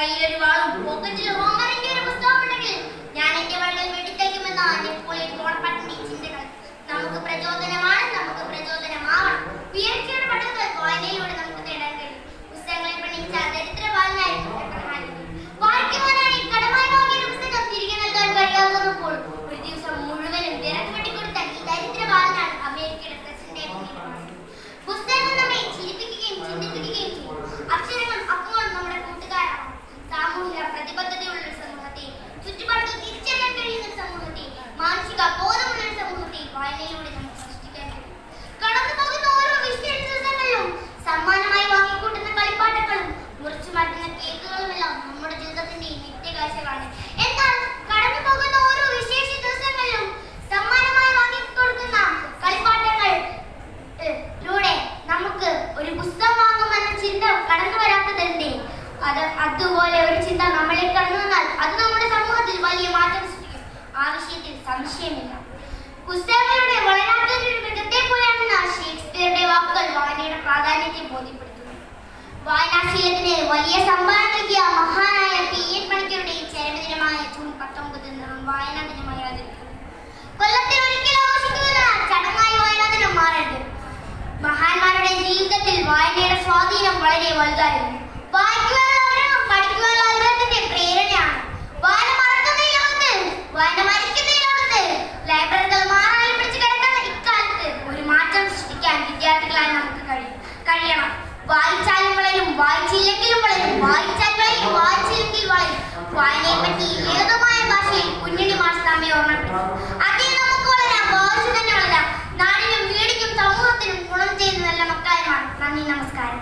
కయ్యడి వారు ఒక జీవం വിശേഷ വാങ്ങിക്കൊടുക്കുന്ന നമുക്ക് ഒരു വാങ്ങുമെന്ന ചിന്ത ഒരു ചിന്ത നമ്മളെ അത് നമ്മുടെ സമൂഹത്തിൽ വലിയ മാറ്റം സൃഷ്ടിക്കും. വായനാശീലത്തിന് വലിയ സംഭാവന വളരെ വലുതായിരുന്നു വായന മറക്കുന്ന വായന ഒരു മാറ്റം സൃഷ്ടിക്കാൻ നമുക്ക് കഴിയണം. വായനയെ ഭാഷയിൽ സമൂഹത്തിനും ഗുണം ചെയ്യുന്ന നല്ല നമസ്കാരം.